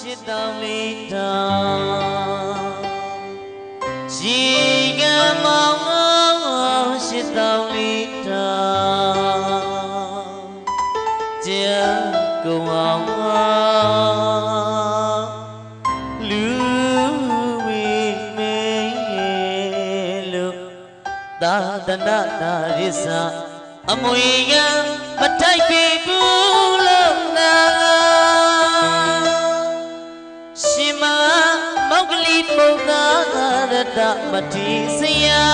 ရှစ်တောင်လေးတောင်ရှိကမောင်ရှစ်တောင်လေးတောင်ကျေကုံအောင်လူဝိမေလို့သာသနာနာရစ္စာအမွေကမထိုက်ပေဘူးလို့နာ မောက်ကလေးပုံသာရတမတိစရာ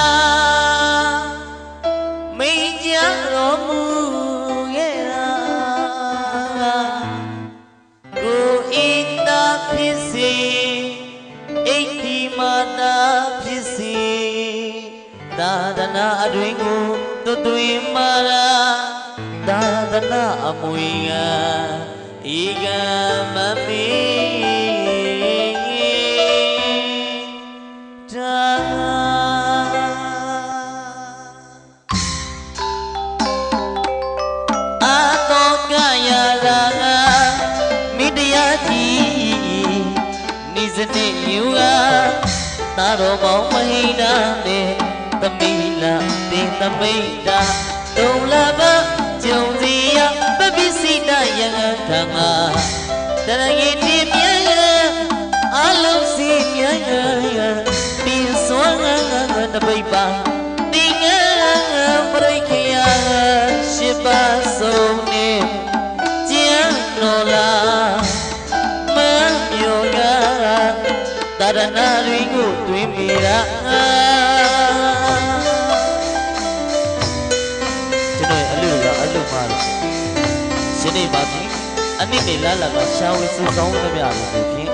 မိန်ကြတော်မူခဲ့တာကိုဣတာဖြစ်စီအိတ်ဒီမာတာဖြစ်စီသာသနာအတွင်ကိုတွတ်တွင်မာရာသာသနာအမွေကဤကမမီ စနေယူကသာတော်မောင်မဟိနာနဲ့သမိလာတင်သမိတာဒုံလာပကြုံစီရပပိစိတယံခံမှာတရဂေတိမြဲအလုံးစီမြဲပြီးစွမ်းငါတပိတ်ပါတင်ငါပရိခယာရှိပါဆုံး ရဏတွေကိုတွင်မိတာကျွန်တော်အလူကအလူမှာလို့ယနေ့ပါပြီအနည်းနေလာလာကရှာဝေစုဆောင်သမျှလို့ဖြင့်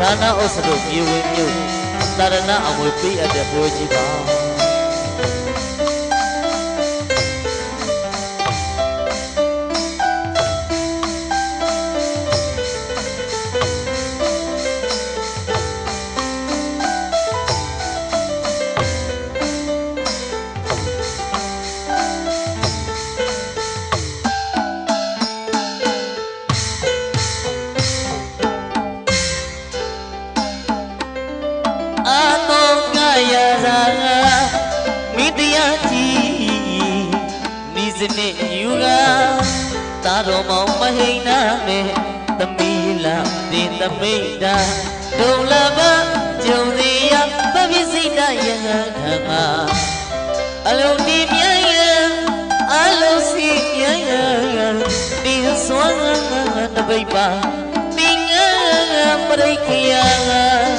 ဒါနဥစ္စာတို့မြေဝင်မြို့တရဏအမွေပေးအပ်တဲ့ပွဲကြီးပါ တရားကြီးမိစနစ်ယူကသာတော်မောင်မဟိနာနဲ့သမီးလာတင်သမိတ်တာဒုံလဘကြုံစီရပပိစိတယဟခံမှာအလုံးဒီမြဲရအလုံးစီမြဲရဒီစွမ်းတပိတ်ပါတင်ငါပရိခယာ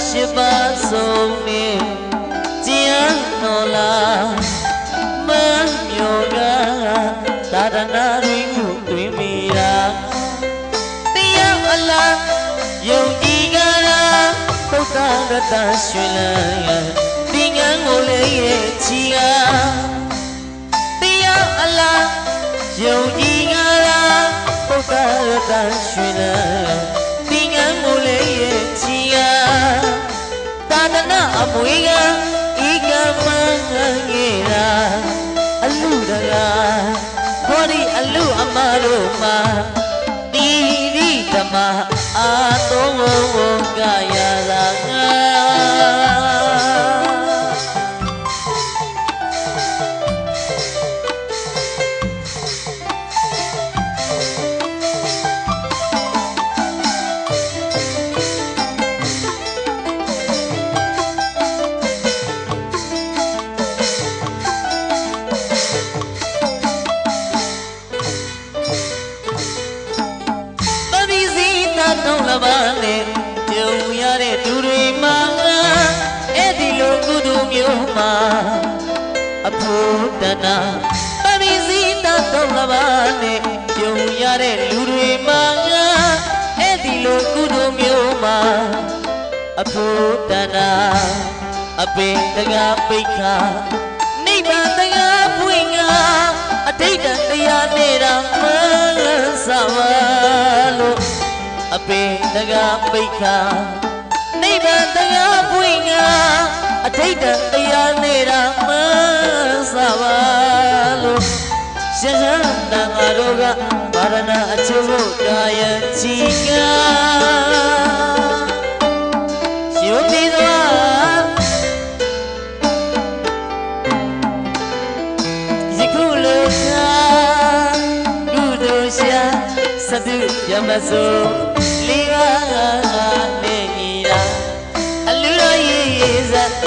ရှိပါဆုံးနေကျန်တော်လား မမျိုးကသာဒနာရင်းကိုတွင်မိတာတရားအလားယုံကြည်ကြလားဘုရားရတရွှေလန်းဒီငန်းကိုလည်းရဲ့ချီကတရားအလားယုံကြည်ကြလားဘုရားရတရွှေလန်းဒီငန်းကိုလည်းရဲ့ချီကသာသနာအမွေကဤကမငငယ်ရာ အလူတကာခေါ်ဒီအလူအမတို့မှာတိရိဓမ္မအာသောဝဝကယာ နာပပိစီတာတောင်းလပါနဲ့ကြုံရတဲ့လူတွေမှာအဲ့ဒီလိုကုသိုလ်မျိုးမှာအဖို့တနာအပင်တကားပိတ်ခါနိဗ္ဗာန်တရားပွင့်ငါအတိတ်တရားနေတာမှန်စပါလို့အပင်တကားပိတ်ခါနိဗ္ဗာန်တရားပွင့်ငါ အထိတ်တတရားနေတာမဆပါလို့ရှင်ရဏငါတို့ကဗာရဏအချို့ကိုတာယချီကရှင်တိသွားယခုလောကဒုဒုရှာသတုယမစုလေးပါးနေမိတာအလူတော်ရေးရေးစား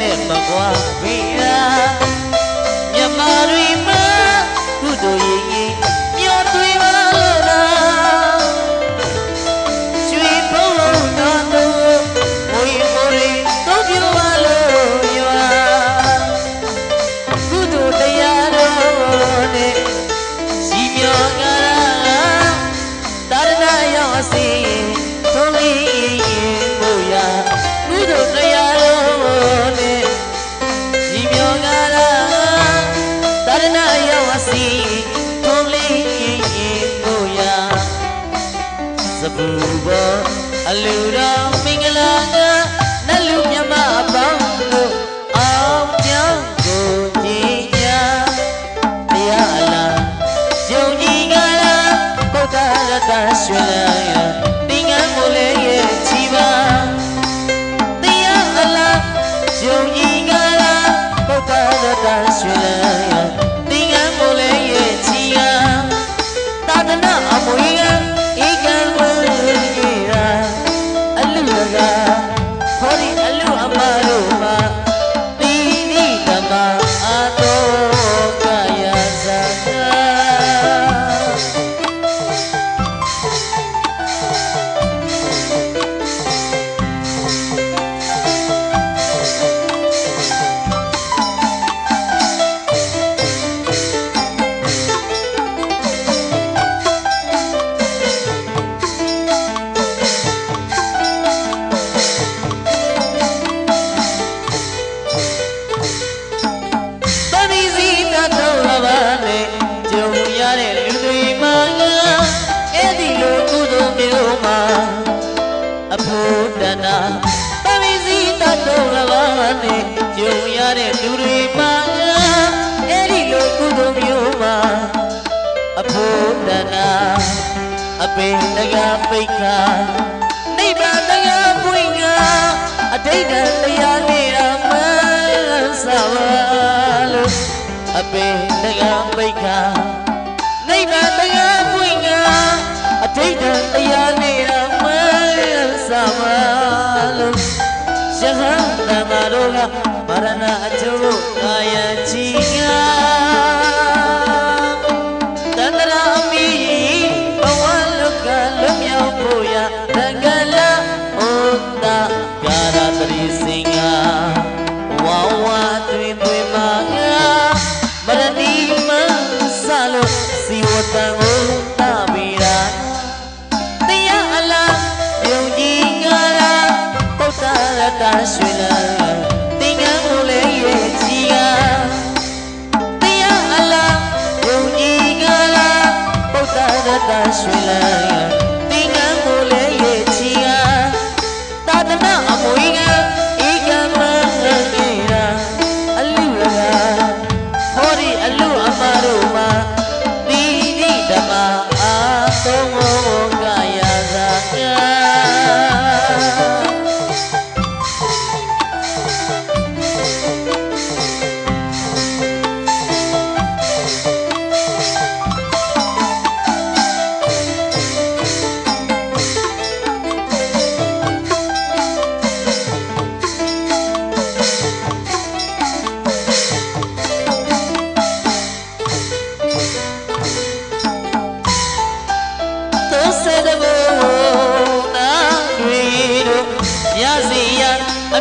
နဲ့မကွာဝိရာမြမတွေမှာကုသိုလ်ရေးရေးမျော စပူဘောအလူတော်မင်္ဂလာက တဲ့လူတွေမှာအဲ့ဒီလိုကုသိုလ်မျိုးမှာအဖို့တနာအပင်တကပိတ်ခါနိဗ္ဗာန်တရားပွင့်ကအတိတ်တရားနေတာမှန်စာပါလို့အပင်တကပိတ်ခါနိဗ္ဗာန်တရားပွင့်ကအတိတ်တရားနေတာမှန်စာပါလို့ရဟန်းတမတော်ကမ ရဏအကျိုးကာယချီငါတန္တရာအမီဘဝလုကလွတ်မြောက်ဖို့ရတက္ကလဩတာကာရတရိစင်္ဂဝဝတွင်တွင်မာငါမရဏီမဆလို့စီဝတံကိုတဗီရာတရားအလားယုံကြည်ငါရာပုဒ္ဒရတရွှေလ ဒ္ဓ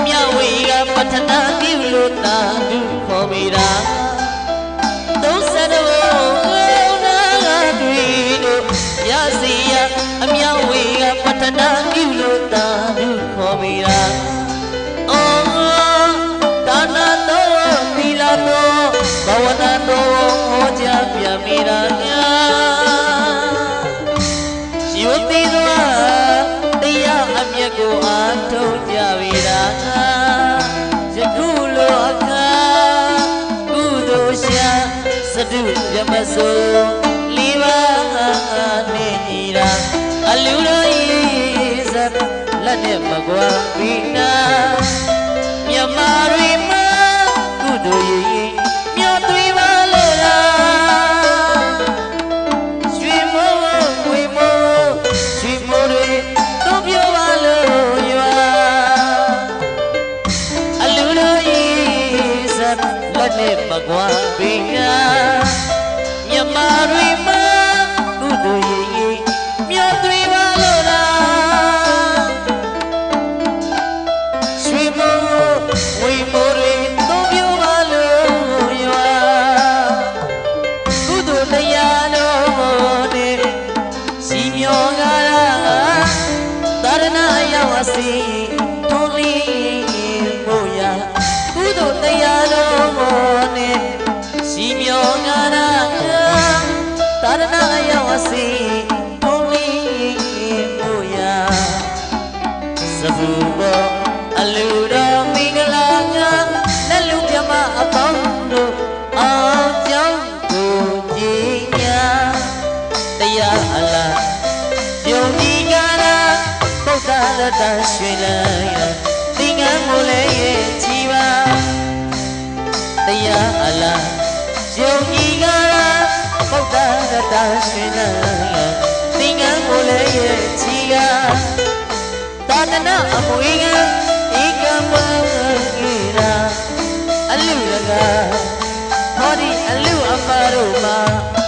မြဝေကပထနာပြုလို့တာသူခေါ်မိတာသုံးဆယ်တဘူနာတွေတို့ရစီရအမြဝေကပထနာပြုလို့တာ ယမဆိုလေးပါးနေညီတာအလူတော်ဤဇတ်လက်နဲ့မကွာပြီနာမြမတွေမှာကုသိုလ် စီထုံးလီမို့ရာစပူပေါ်အလူတော်မင်္ဂလာကလက်လူမြမအပေါင်းတို့အောင်ကြောင်းကိုကြည်ညာတရားအလားယုံကြည်ကြလားပုဒ္ဒရတရွှေလန်းရသင်္ကန်းကိုလည်းရဲ့ချီပါတရားအလားယုံကြည်ကြလား ပုဒ္ဒရတရွှေလန်းရသင်္ကန်းကိုလည်းရဲ့ချီပါသာသနာအမွေကဧကမအေရာအလူရကဟောဒီအလူအမတို့မှာ